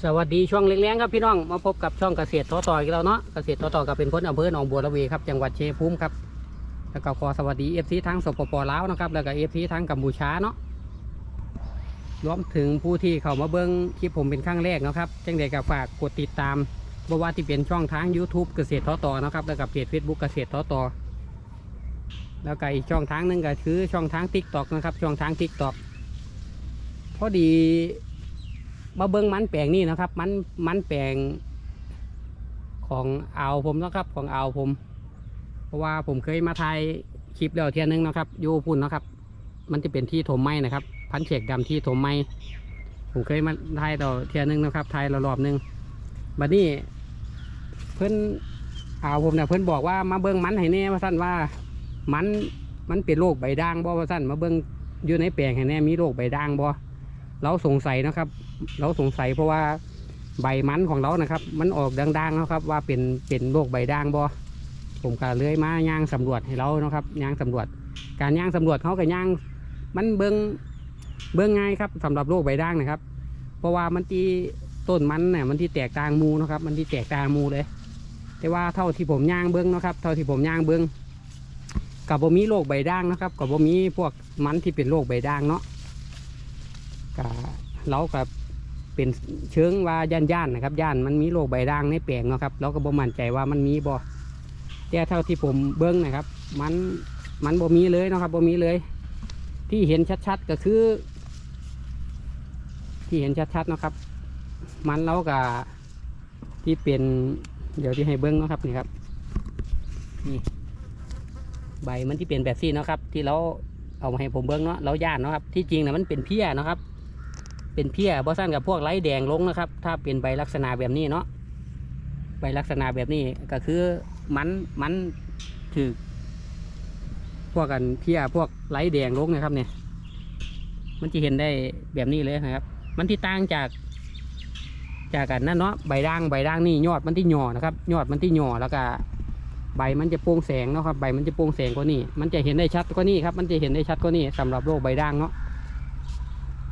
สวัสดีช่วงเลี้ยงครับพี่น้องมาพบกับช่องเกษตรต่อต่ออีกแล้วเนาะเกษตรต่อต่อกับเป็นพ้นอำเภอหนองบัวระเวครับจังหวัดเชียงภูมิครับแล้วก็ขอสวัสดีเอฟซีทั้งสปปลาวนะครับแล้วก็เอฟซีทั้งกัมพูชาเนาะรวมถึงผู้ที่เข้ามาเบิ้งคลิปผมเป็นครั้งแรกนะครับจังเด็กกับฝากกดติดตามบ่ว่าที่เป็นช่องทาง YouTube เกษตรต่อต่อนะครับแล้วก็เพจ Facebook เกษตรต่อต่อแล้วก็อีกช่องทางหนึงก็คือช่องทาง TikTok นะครับช่องทาง TikTok พอดี มาเบิ้งมันแปลงนี่นะครับ มันมันแปลงของอ่าวผมนะครับ ของอ่าวผม เพราะว่าผมเคยมาถ่ายคลิปแล้วเทียนึงนะครับอยู่พุ่นนะครับ มันจะเป็นที่ถมไม้นะครับ พันเฉกดำที่ถมไม้ผมเคยมาถ่ายต่อเทียนึงนะครับถ่ายรอบๆนึงบัดนี้เพื่อนอ่าวผมเนี่ยเพื่อนบอกว่ามาเบิ้งมันให้แน่ว่าสั้นว่ามันมันเป็นโรคใบด่างบ่ว่าสั้นมาเบิ้งอยู่ในแปลงให้แน่มีโรคใบด่างบ่ เราสงสัยนะครับ เราสงสัยเพราะว่าใบมันของเรานะครับ มันออกดังๆนะครับ ว่าเป็นเป็นโรคใบด่างบ่ผมก็เลยมาย่างสำรวจให้เรานะครับย่างสำรวจ การย่างสำรวจเขาก็ย่าง มันเบิงเบิงง่ายครับสำหรับโรคใบด่างนะครับ เพราะว่ามันที่ต้นมันเนี่ยมันที่แตกต่างมูนะครับ มันที่แตกต่างมูเลย แต่ว่าเท่าที่ผมย่างเบิ้งนะครับ เท่าที่ผมย่างเบิ้งกับบ่มีโรคใบด่างนะครับกับบ่มีพวกมันที่เป็นโรคใบด่างเนาะ ก็เรากับเป็นเชิงว่าย่านย่านๆนะครับย่านมันมีโรคใบด่างในแปลงเนาะครับเราก็บ่มั่นใจว่ามันมีบ่แต่เท่าที่ผมเบิ้งนะครับ มันมันบ่มีเลยเนาะครับบ่มีเลย ที่เห็นชัดๆก็คือ ที่เห็นชัดๆเนาะครับ มันเรากับที่เป็นเดี๋ยวที่ให้เบิ้งเนาะครับนี่ครับนี่ใบมันที่เป็นแบบซี่เนาะครับ ที่เราเอามาให้ผมเบิ้งเนาะเราย่านเนาะครับ ที่จริงนะมันเป็นเพี้ยเนาะครับ เป็นเพี้ยบอสั้นกับพวกไร้แดงลงนะครับ ถ้าเป็นใบลักษณะแบบนี้เนาะใบลักษณะแบบนี้ก็คือมันมันถือพวกกันเพี้ยพวกไร้แดงลงนะครับเนี่ย มันจะเห็นได้แบบนี้เลยนะครับ มันที่ต่างจาก จากกันนั่นเนาะใบด่างใบด่างนี่ยอดมันที่หย่อนะครับ ยอดมันที่หย่อแล้วก็ใบมันจะโปร่งแสงเนาะครับใบมันจะโปร่งแสงกว่านี้ มันจะเห็นได้ชัดกว่านี้ครับ มันจะเห็นได้ชัดกว่านี้สำหรับโรคใบด่างเนาะ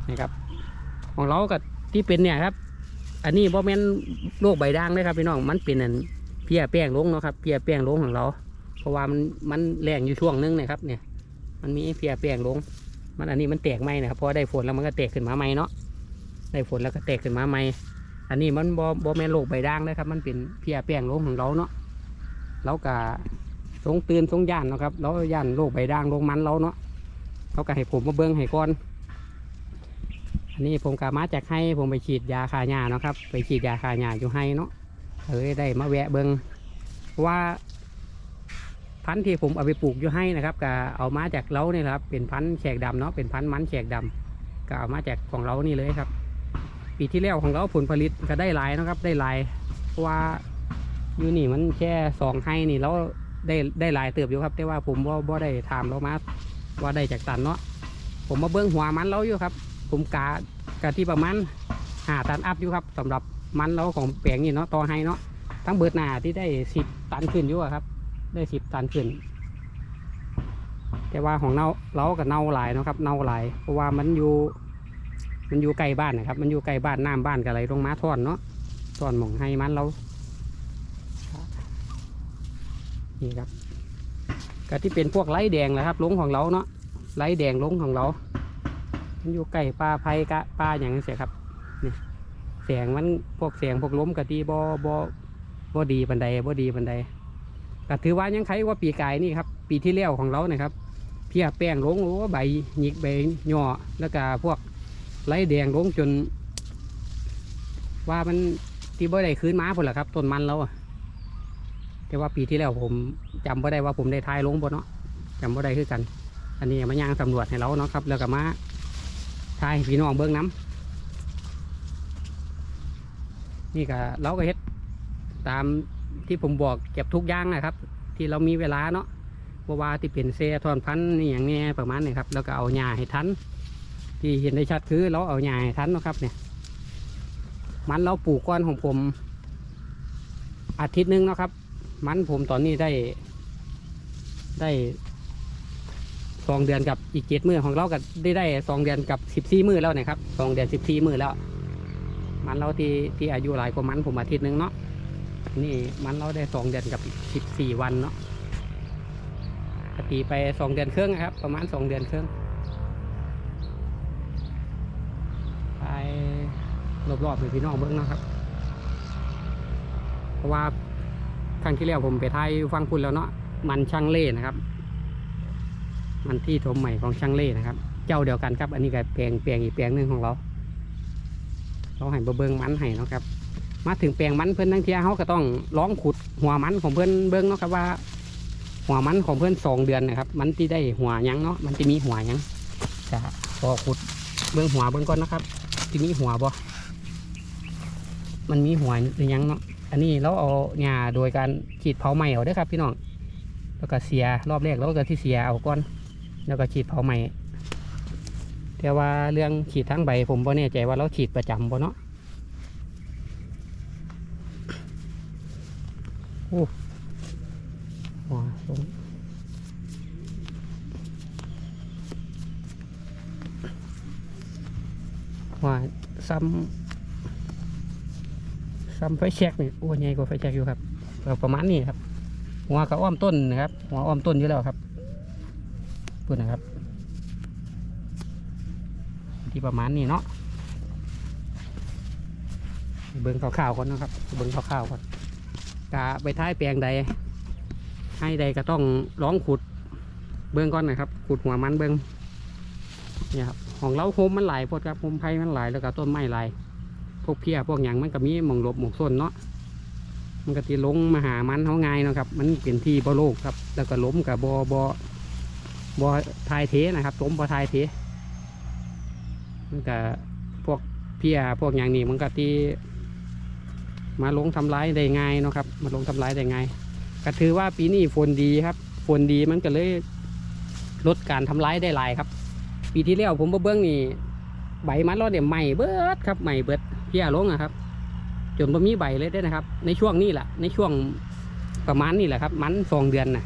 นะครับ ของเรากับที่เป็นเนี่ยครับ อันนี้บ่แม่นโรคใบด่างเลยครับพี่น้องมันเป็นอันเพี้ยแป้งลงเนาะครับเพี้ยแป้งลงของเรา เพราะว่ามันมันแรงอยู่ช่วงนึงนะครับเนี่ย มันมีเพี้ยแป้งลง มันอันนี้มันแตกไหมนะครับพอได้ฝนแล้วมันก็แตกขึ้นมาใหม่เนาะได้ฝนแล้วก็แตกขึ้นมาใหม่อันนี้มันบ่บ่แม่นโรคใบด่างเลยครับ มันเป็นเพี้ยแป้งลงของเราเนาะเราก็สงตื่นสงย่านนะครับเราย่านโรคใบด่างโรคมันเราเนาะเขาก็ให้ผมมาเบิ้งให้ก่อน นนี้ผมกามาจากให้ผมไปฉีดยาคาหญ้าเนาะครับ ไปฉีดยาคาหญ้าอยู่ให้เนาะเอ้ยได้มาแวะเบิ้งว่า พันธุ์ที่ผมเอาไปปลูกอยู่ให้นะครับก็เอามาจากเราเนี่ยครับ เป็นพันธุ์แขกดำเนาะเป็นพันธุ์มันแขกดำก็เอามาจากของเรานี่เลยครับ ปีที่แล้วของเราผลผลิตก็ได้หลายนะครับ ได้หลายเพราะว่าอยู่นี่มันแค่สองให้นี่เราได้ได้หลายเติบอยู่ครับ แต่ว่าผมว่าบ่ได้ถามเรามาว่าได้จากตันเนาะผมมาเบิ้องหัวมันเราอยู่ครับ ผมกากะที่ประมาณหาตันอัพอยู่ครับสำหรับมันเราของแปลงนี่เนาะต่อให้เนาะทั้งเบิดหนาที่ได้สิบตันขึ้นอยู่อะครับ ได้สิบตันขึ้น แต่ว่าของเราเรากับเน่าหลายเนาะครับเน่าหลายเพราะว่ามันอยู่มันอยู่ใกล้บ้านนะครับ มันอยู่ใกล้บ้านน้ำบ้านกับอะไรลงมาท่อนเนาะท่อนหมองให้มันเรานี่ครับก็ที่เป็นพวกไร้แดงแหละครับลงของเราเนาะไร้แดงลงของเรา มันอยู่ใกล้ปลาไผ่กะปลาอย่างนี้เสียครับนี่แสงมันพวกแสงพวกล้มกะตีบอบอบอดีบันไดบอดีบันไดก็ถือว่ายังใครว่าปีกายนี่ครับ ปีที่แล้วของเรานะครับ เพียแป้งลงโอ้ใบหยิกใบหย่อแล้วก็พวกไล่แดงลงจน ว่ามันที่บ่ได้คืนม้าพุ่นแหละครับต้นมันแล้วแต่ว่าปีที่แล้วผมจำบ่ได้ว่าผมได้ทายลงบ่เนาะจำบ่ได้คือกัน อันนี้มาย่างสำรวจให้เราเนาะครับ แล้วก็มา ทายให้พี่น้องเบิ้งน้ำนี่ก็เราก็เฮ็ดตามที่ผมบอกเก็บทุกอย่างนะครับ ที่เรามีเวลาเนาะเพราะว่าที่เป็นเซทอนพันนี่อย่างนี้ประมาณนี้ครับ แล้วก็เอาหญ้าให้ทันที่เห็นได้ชัดคือเราเอาหญ้าให้ทันนะครับเนี่ย มันเราปลูกก้อนของผม อาทิตย์หนึงนะครับ มันผมตอนนี้ได้ได้ องเดือนกับอีกเจ็ดมือของเราก็ได้ได้สองเดือนกับสิบสี่มือแล้วนะครับสองเดือนสิบสี่มือแล้ว มันเราที่ที่อายุหลายกว่ามันผมอาทิตย์หนึงเนาะนี่มันเราได้สองเดือนกับสิบสี่วันเนาะปกติไปสองเดือนครึ่งนะครับ ประมาณสองเดือนครึ่งไปรอบๆให้พี่น้องเบิ้งนะครับ เพราะว่าครั้งที่แล้วผมไปไทยฟังพูดแล้วเนาะมันช่างเล่นะครับ มันที่ถมใหม่ของช่างเล่นะครับ เจ้าเดียวกันครับ อันนี้ก็แปลงแปลงอีกแปลงหนึ่งของเรา เราให้เบิ่งมันให้นะครับ มาถึงแปลงมันเพิ่อนทั้งเทียเขาก็ต้องร้องขุดหัวมันของเพิ่อนเบิ่งเนาะครับว่า หัวมันของเพิ่อนสองเดือนนะครับ มันที่ได้หัวยังเนาะ มันจะมีหัวยังจะพอขุดเบิ่งหัวเบิ่งก่อนนะครับที่มีหัวบ่ มันมีหัวหรือยังเนาะ อันนี้เราเอาหญ้าโดยการฉีดเผาไหม้เอาเด้ครับพี่น้อง แล้วก็เสียรอบแรกแล้วก็ที่เสียเอาก่อน แล้วก็ฉีดเผาไหม้แต่ว่าเรื่องฉีดทั้งใบผมบ่แน่ใจว่าเราฉีดประจำบ่เนาะโอ้หัวลงหัวซ้ำซ้ำไฟแช็กนี่โอ้ใหญ่กว่าไฟแช็กอยู่ครับ ประมาณนี้ครับ หัวก็อ้อมต้นนะครับ หัวอ้อมต้นอยู่แล้วครับ พูดนะครับ ที่ประมาณนี้เนาะเบิ้งข่าวๆก่อนนะครับเบิ้งข่าวๆก่อนกะไปท้ายแปลงใด ให้ใดก็ต้องร้องขุดเบิ้องก่อนนะครับขุดหัวมันเบิ้องเนี่ยครับของเราโฮมมันหลายพดครับโฮมไผ่มันหลายแล้วก็ต้นไม้หลาย พวกเพี้ยพวกหยังมันก็มีหมองหลบหมองส้นเนาะมันก็ที่ลงมาหามันเขาง่ายนะครับ มันเป็นที่บ่โลกครับ แล้วก็ล้มกับบอบอ บอทายเทนะครับล้มบอทายเทมันก็พวกเพียพวกอย่างนี้มันก็ที่มาลงทำร้ายได้ง่ายนะครับ มาลงทำร้ายได้ง่ายก็ถือว่าปีนี้ฝนดีครับฝนดีมันก็เลยลดการทำร้ายได้หลายครับ ปีที่แล้วผมบ่เบื้องนี่ใบมันรอดเนี่ยใหม่เบิดครับใหม่เบิดเพียลงอะครับ จนบ่มีใบเลยได้นะครับ ในช่วงนี้แหละในช่วงประมาณนี้แหละครับ มันสองเดือนนะ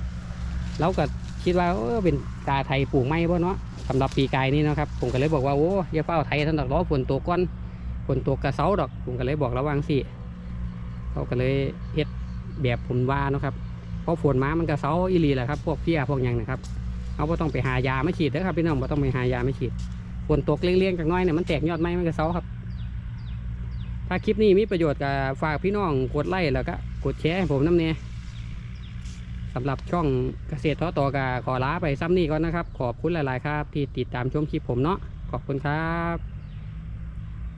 เราก็ คิดว่าเออเป็นตาไทยปลูกไม้บ่เนาะสำหรับปีกายนี้นะครับ ผมก็เลยบอกว่าโอ้ยาเฝ้าไทยท่านดอกล้อฝนตกก่อนฝนตกกระเซาดอก ผมก็เลยบอกระวังสิเขาก็เลยเฮ็ดแบบผมว่านะครับเพราะฝนมามันกระเซาอีหลีแหละครับพวกเพี้ยพวกยังนะครับเอาไต้องไปหายาไม่ฉีดนะครับพี่น้องไ่ต้องไปหายาไม่ฉีดฝนตกเลี้ยงๆจากหน้อยเนี่ยมันแตกยอดไม้มันกระเซาครับ ถ้าคลิปนี้มีประโยชน์กับฝากพี่น้องกดไลค์แล้วก็กดแชร์ให้ผมน้ำเนี่ย สำหรับช่องเกษตรท้อต่อกาขอลาไปซ้ำนี่ก่อนนะครับ ขอบคุณหลาย ๆ ครับ ที่ติดตามชมคลิปผมเนาะขอบคุณครับ